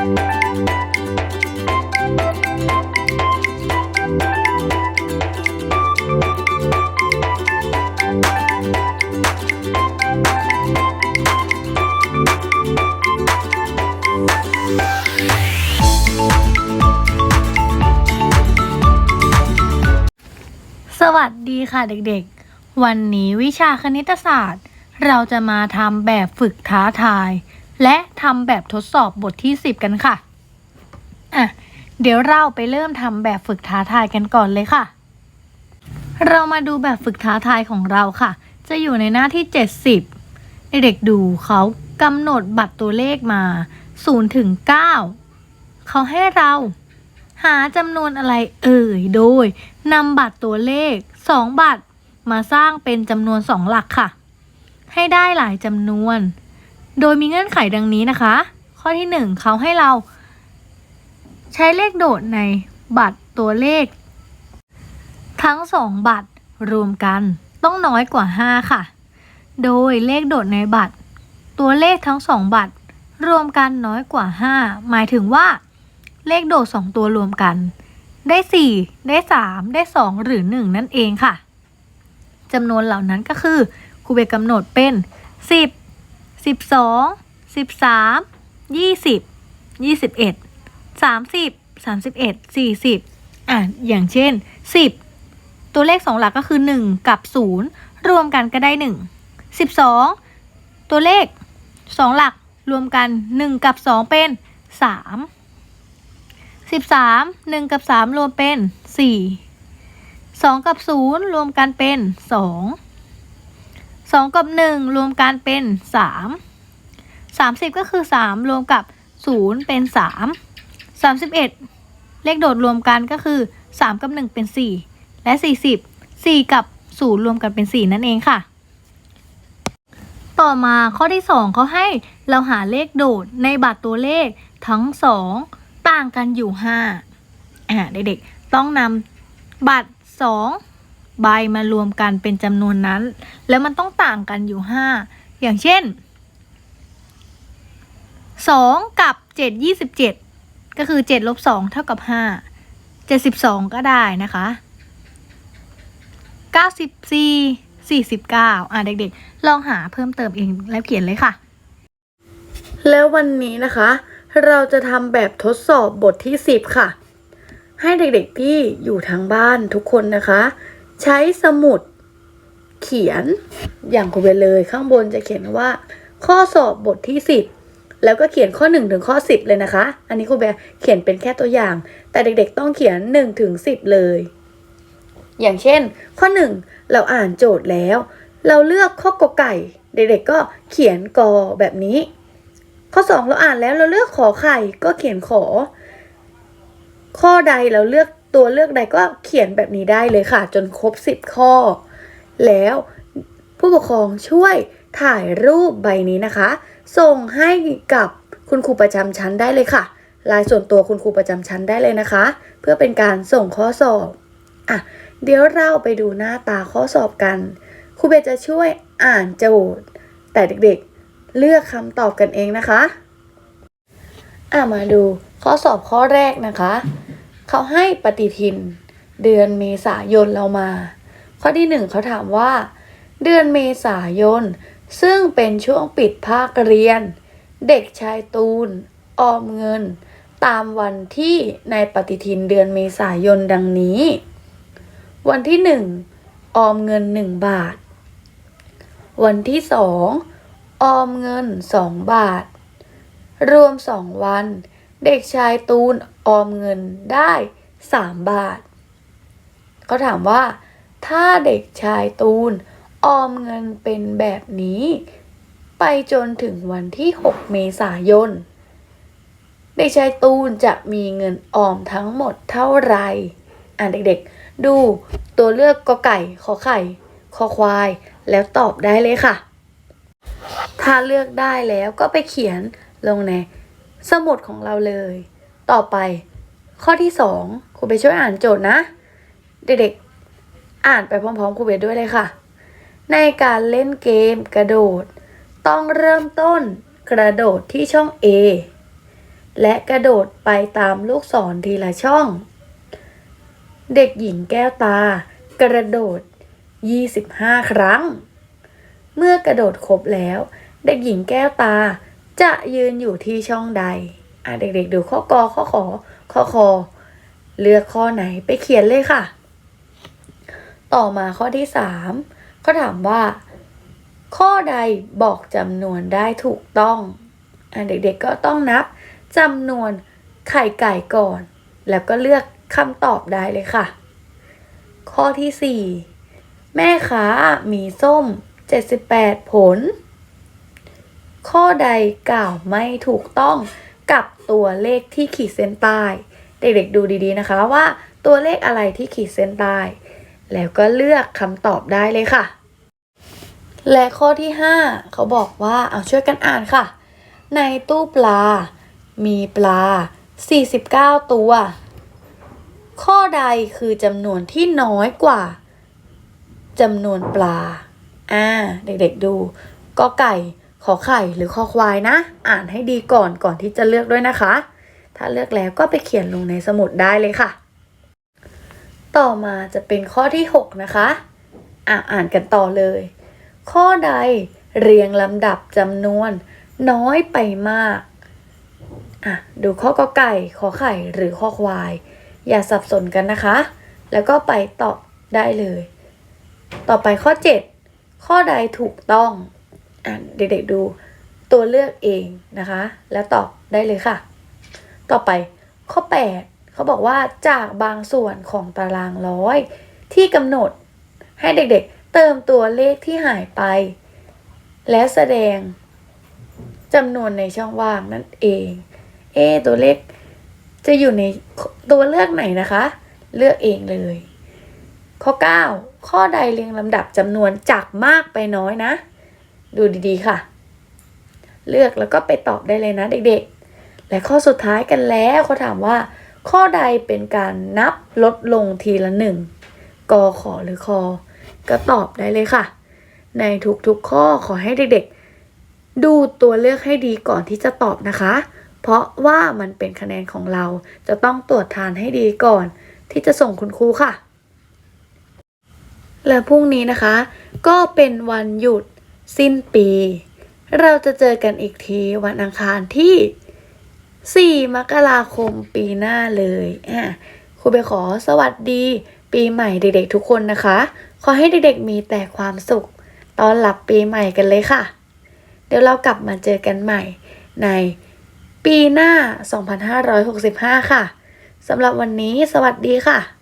สวัสดีค่ะเด็กๆ วันนี้วิชาคณิตศาสตร์ เราจะมาทำแบบฝึกท้าทาย และทำแบบทดสอบบทที่ 10 กันค่ะอะ เดี๋ยวเราไปเริ่มทำแบบฝึกท้าทายกันก่อนเลยค่ะ เรามาดูแบบฝึกท้าทายของเราค่ะ จะอยู่ในหน้าที่ 70 เด็กดูเขากำหนดบัตรตัวเลขมา0ถึง9เขาให้เราหาจำนวนอะไรเอ่ย โดยนำบัตรตัวเลข 2 บัตรมาสร้างเป็นจำนวน 2 หลักค่ะ ให้ได้หลายจำนวน โดยมีเงื่อนไขดังนี้นะคะ ข้อที่ 1เขาให้เราใช้เลขโดดในบัตรตัวเลข ทั้ง 2 บัตรรวมกันต้องน้อยกว่า 5 ค่ะ โดยเลขโดดในบัตร ตัวเลขทั้ง 2 บัตร รวมกันน้อยกว่า 5 หมายถึงว่า เลขโดด 2 ตัวรวมกัน ได้ 4 ได้ 3 ได้ 2 หรือ 1 นั่นเองค่ะจำนวนเหล่านั้นก็คือครูเบกกำหนดเป็น 10 12 13 20 21 30 31 40อะอย่างเช่น10ตัวเลข2หลักก็คือ1กับ0รวมกันก็ได้1 12ตัวเลข2หลักรวมกัน1กับ2เป็น3สิบสามหนึ่งกับสามรวมเป็นสี่สองกับศูนย์รวมกันเป็นสอง สองกับหนึ่งรวมกันเป็นสามสามสิบก็คือสามรวมกับศูนย์เป็นสามสามสิบเอ็ดเลขโดดรวมกันก็คือสามกับหนึ่งเป็นสี่และสี่สิบสี่กับศูนย์รวมกันเป็นสี่นั่นเองค่ะ ต่อมาข้อที่สองเขาให้เราหาเลขโดดในบัตรตัวเลขทั้งสองต่างกันอยู่ 5 อ่าเด็กๆต้องนำบัตร 2 ใบมารวมกันเป็นจำนวนนั้น แล้วมันต้องต่างกันอยู่ 5 อย่างเช่น 2 กับ 7 27 ก็คือ 7 ลบ 2 เท่ากับ 5 72 ก็ได้นะคะ 94 49 อ่าเด็กๆ ลองหาเพิ่มเติมเองแล้วเขียนเลยค่ะ แล้ววันนี้นะคะ เราจะทำแบบทดสอบบทที่ 10 ค่ะ ให้เด็กๆที่อยู่ทางบ้านทุกคนนะคะ ใช้สมุดเขียนอย่างคุณไปเลยข้างบนจะเขียนว่า ข้อสอบบทที่10แล้วก็เขียนข้อ 1 ถึงข้อ 10 เลยนะคะ อันนี้ครูแบเขียนเป็นแค่ตัวอย่าง แต่เด็กๆต้องเขียน 1 ถึง 10 เลย อย่างเช่น ข้อ 1 เราอ่านโจทย์แล้ว เราเลือกข้อกอไก่ เด็กๆก็เขียนกอแบบนี้ ข้อ 2 เราอ่านแล้วเราเลือกขอไข่ก็เขียนขอ ข้อใดเราเลือก ตัวเลือกใดก็เขียนแบบนี้ได้เลยค่ะ จนครบ 10 ข้อ แล้วผู้ปกครองช่วยถ่ายรูปใบนี้นะคะ ส่งให้กับคุณครูประจำชั้นได้เลยค่ะลายส่วนตัวคุณครูประจำชั้นได้เลยนะคะ เพื่อเป็นการส่งข้อสอบอะเดี๋ยวเราไปดูหน้าตาข้อสอบกันครูเบจะช่วยอ่านโจทย์ แต่เด็กๆ เลือกคำตอบกันเองนะคะอะมาดูข้อสอบข้อแรกนะคะ เขาให้ปฏิทิน เดือนเมษายนเรามา ข้อที่หนึ่งเขาถามว่า เดือนเมษายน ซึ่งเป็นช่วงปิดภาคเรียน เด็กชายตูน ออมเงิน ตามวันที่ในปฏิทินเดือนเมษายนดังนี้ วันที่หนึ่งออมเงินหนึ่งบาท วันที่สองออมเงินสองบาท รวมสองวัน เด็กชายตูนออมเงินได้สามบาท เขาถามว่า ถ้าเด็กชายตูนออมเงินเป็นแบบนี้ ไปจนถึงวันที่ 6 เมษายน เด็กชายตูนจะมีเงินออมทั้งหมดเท่าไหร่อ่านเด็กๆ ดูตัวเลือกกอไก่ขอไข่คอควาย แล้วตอบได้เลยค่ะ ถ้าเลือกได้แล้วก็ไปเขียนลงใน สมุดของเราเลย ต่อไป ข้อที่สองครูไปช่วยอ่านโจทย์นะ เด็กๆ อ่านไปพร้อมๆครูเบสด้วยเลยค่ะ ในการเล่นเกมกระโดด ต้องเริ่มต้นกระโดดที่ช่อง A และกระโดดไปตามลูกศรทีละช่อง เด็กหญิงแก้วตา กระโดด 25 ครั้ง เมื่อกระโดดครบแล้ว เด็กหญิงแก้วตา จะยืนอยู่ที่ช่องใด อะเด็กๆ ดูข้อกอข้อขอข้อคอเลือกข้อไหนไปเขียนเลยค่ะ ต่อมาข้อที่สามเขาถามว่า ข้อใดบอกจำนวนได้ถูกต้องอะเด็กๆก็ต้องนับจำนวนไข่ไก่ก่อน แล้วก็เลือกคำตอบได้เลยค่ะ ข้อที่สี่แม่ค้ามีส้ม 78 ผล ข้อใดกล่าวไม่ถูกต้องกับตัวเลขที่ขีดเส้นใต้ เด็กๆดูดีๆนะคะว่าตัวเลขอะไรที่ขีดเส้นใต้ แล้วก็เลือกคำตอบได้เลยค่ะ และข้อที่ 5 เขาบอกว่าเอาช่วยกันอ่านค่ะ ในตู้ปลา มีปลา 49 ตัว ข้อใดคือจำนวนที่น้อยกว่าจำนวนปลา อ่า เด็กๆดู ก็ไก่ ขอไข่หรือคอควายนะ อ่านให้ดีก่อนก่อนที่จะเลือกด้วยนะคะ ถ้าเลือกแล้วก็ไปเขียนลงในสมุดได้เลยค่ะ ต่อมาจะเป็นข้อที่ 6 นะคะอ่าอ่านกันต่อเลย ข้อใดเรียงลำดับจำนวน น้อยไปมากอะดูข้อกอไก่ขอไข่หรือข้อควาย อย่าสับสนกันนะคะ แล้วก็ไปตอบได้เลย ต่อไปข้อ 7 ข้อใดถูกต้อง เด็กๆดูตัวเลือกเองนะคะ แล้วตอบได้เลยค่ะ ต่อไปข้อ 8 เขาบอกว่าจากบางส่วนของตารางร้อย ที่กำหนดให้เด็กๆเติมตัวเลขที่หายไป และแสดงจำนวนในช่องว่างนั่นเอง เอ ตัวเลขจะอยู่ในตัวเลือกไหนนะคะ เลือกเองเลย ข้อ 9 ข้อใดเรียงลำดับจำนวนจากมากไปน้อยนะ ดูดีๆค่ะ เลือกแล้วก็ไปตอบได้เลยนะเด็กๆ และข้อสุดท้ายกันแล้วเขาถามว่า ข้อใดเป็นการนับลดลงทีละหนึ่งกอขอหรือคอ ก็ตอบได้เลยค่ะ ในทุกๆข้อขอให้เด็กๆ ดูตัวเลือกให้ดีก่อนที่จะตอบนะคะ เพราะว่ามันเป็นคะแนนของเราจะต้องตรวจทานให้ดีก่อน ที่จะส่งคุณครูค่ะ และพรุ่งนี้นะคะ ก็เป็นวันหยุด สิ้นปี เราจะเจอกันอีกทีวันอังคารที่ 4 มกราคมปีหน้าเลยอะครูไปขอสวัสดี ปีใหม่เด็กๆทุกคนนะคะ ขอให้เด็กๆมีแต่ความสุขตอนหลับปีใหม่กันเลยค่ะ เดี๋ยวเรากลับมาเจอกันใหม่ในปีหน้า 2565 ค่ะ สำหรับวันนี้สวัสดีค่ะ